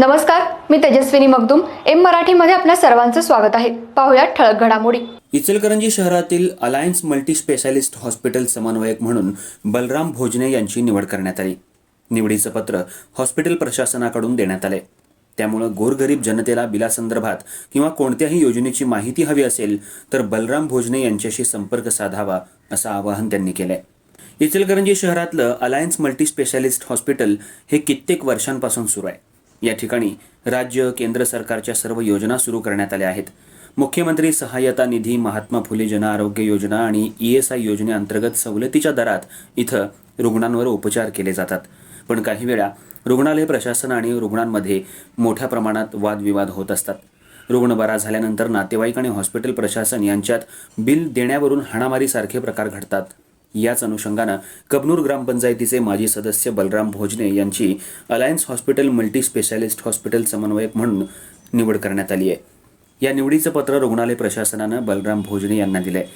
नमस्कार मी तेजस्विनी मगदुम. एम मराठीमध्ये आपल्या सर्वांचं स्वागत आहे. पाहुयात ठळक घडामोडी. इचलकरंजी शहरातील अलायन्स मल्टी स्पेशालिस्ट हॉस्पिटल समन्वयक म्हणून बलराम भोजने यांची निवड करण्यात आली. निवडीचं पत्र हॉस्पिटल प्रशासनाकडून देण्यात आले त्यामुळं गोरगरीब जनतेला बिलासंदर्भात किंवा कोणत्याही योजनेची माहिती हवी असेल तर बलराम भोजने यांच्याशी संपर्क साधावा असं आवाहन त्यांनी केलं आहे इचलकरंजी शहरातलं अलायन्स मल्टी स्पेशालिस्ट हॉस्पिटल हे कित्येक वर्षांपासून सुरू आहे. या ठिकाणी राज्य केंद्र सरकारच्या सर्व योजना सुरू करण्यात आल्या आहेत. मुख्यमंत्री सहाय्यता निधी महात्मा फुले जन आरोग्य योजना आणि ई एस आय योजनेअंतर्गत सवलतीच्या दरात इथं रुग्णांवर उपचार केले जातात. पण काही वेळा रुग्णालय प्रशासन आणि रुग्णांमध्ये मोठ्या प्रमाणात वादविवाद होत असतात. रुग्ण बरा झाल्यानंतर नातेवाईक आणि हॉस्पिटल प्रशासन यांच्यात बिल देण्यावरून हाणामारीसारखे प्रकार घडतात. याच अनुषंगानं कबनूर ग्रामपंचायतीचे माजी सदस्य बलराम भोजने यांची Alliance hospital multi specialist hospital समन्वयक म्हणून निवड करण्यात आली आहे. या निवडीचं पत्र रुग्णालय प्रशासनानं बलराम भोजने यांना दिलं आहे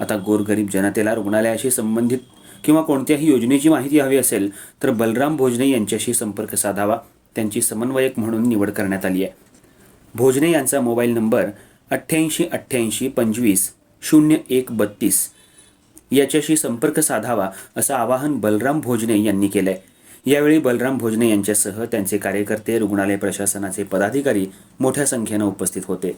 आता गोरगरीब जनतेला रुग्णालयाशी संबंधित किंवा कोणत्याही योजनेची माहिती हवी असेल तर बलराम भोजने यांच्याशी संपर्क साधावा त्यांची समन्वयक म्हणून निवड करण्यात आली आहे. भोजने यांचा मोबाईल नंबर अठ्ठ्याऐंशी अठ्ठ्याऐंशी पंचवीस शून्य एक बत्तीस याच्याशी संपर्क साधावा असं आवाहन बलराम भोजने यांनी केलंय. यावेळी बलराम भोजने यांच्यासह त्यांचे कार्यकर्ते रुग्णालय प्रशासनाचे पदाधिकारी मोठ्या संख्येनं उपस्थित होते.